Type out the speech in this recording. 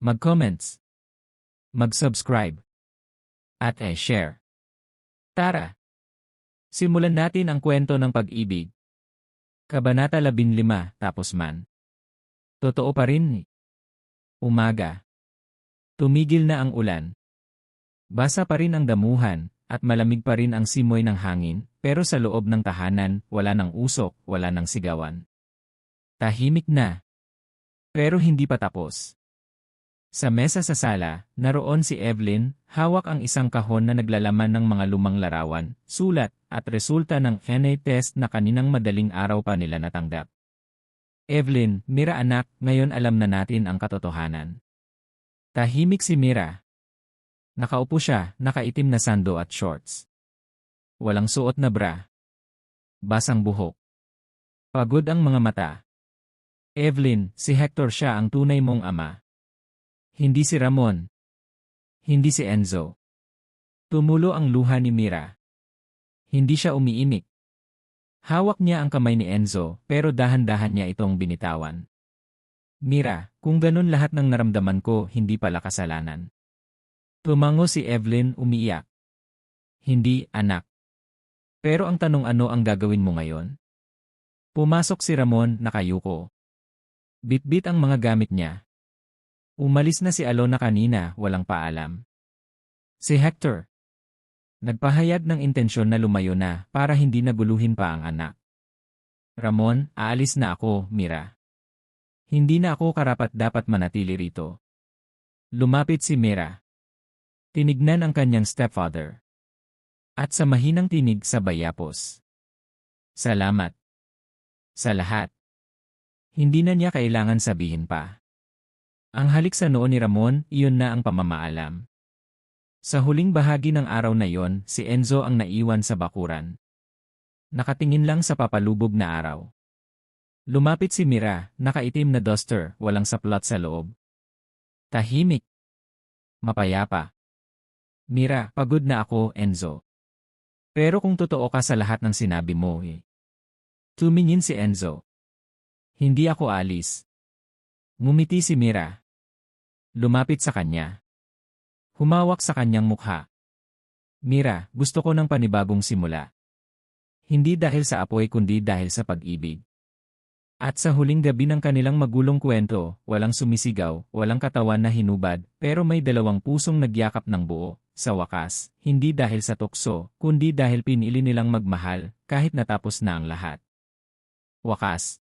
mag-comments, mag-subscribe, at e-share. Tara! Simulan natin ang kwento ng pag-ibig. Kabanata 15, tapos man. Totoo pa rin. Umaga. Tumigil na ang ulan. Basa pa rin ang damuhan, at malamig pa rin ang simoy ng hangin, pero sa loob ng tahanan, wala ng usok, wala ng sigawan. Tahimik na. Pero hindi pa tapos. Sa mesa sa sala, naroon si Evelyn, hawak ang isang kahon na naglalaman ng mga lumang larawan, sulat, at resulta ng DNA test na kaninang madaling araw pa nila natanggap. Evelyn, Mira anak, ngayon alam na natin ang katotohanan. Tahimik si Mira, Nakaupo siya, nakaitim na sando at shorts. Walang suot na bra. Basang buhok. Pagod ang mga mata. Evelyn, si Hector siya ang tunay mong ama. Hindi si Ramon. Hindi si Enzo. Tumulo ang luha ni Mira. Hindi siya umiimik. Hawak niya ang kamay ni Enzo pero dahan-dahan niya itong binitawan. Mira, kung ganun lahat ng naramdaman ko, hindi pala kasalanan. Tumango si Evelyn umiiyak. Hindi, anak. Pero ang tanong ano ang gagawin mo ngayon? Pumasok si Ramon nakayuko. Bitbit ang mga gamit niya. Umalis na si Alona kanina, walang paalam. Si Hector. Nagpahayag ng intensyon na lumayo na para hindi naguluhin pa ang anak. Ramon, aalis na ako, Mira. Hindi na ako karapat dapat manatili rito. Lumapit si Mira. Tinignan ang kanyang stepfather. At sa mahinang tinig sa bayapos. Salamat. Sa lahat. Hindi na niya kailangan sabihin pa. Ang halik sa noo ni Ramon, iyon na ang pamamaalam. Sa huling bahagi ng araw na yon, si Enzo ang naiwan sa bakuran. Nakatingin lang sa papalubog na araw. Lumapit si Mira, nakaitim na duster, walang saplot sa loob. Tahimik. Mapayapa. Mira, pagod na ako, Enzo. Pero kung totoo ka sa lahat ng sinabi mo eh. Tumingin si Enzo. Hindi ako alis. Ngumiti si Mira. Lumapit sa kanya. Humawak sa kanyang mukha. Mira, gusto ko ng panibagong simula. Hindi dahil sa apoy kundi dahil sa pag-ibig. At sa huling gabi ng kanilang magulong kwento, walang sumisigaw, walang katawan na hinubad, pero may dalawang pusong nagyakap ng buo. Sa wakas, hindi dahil sa tukso, kundi dahil pinili nilang magmahal, kahit natapos na ang lahat. Wakas.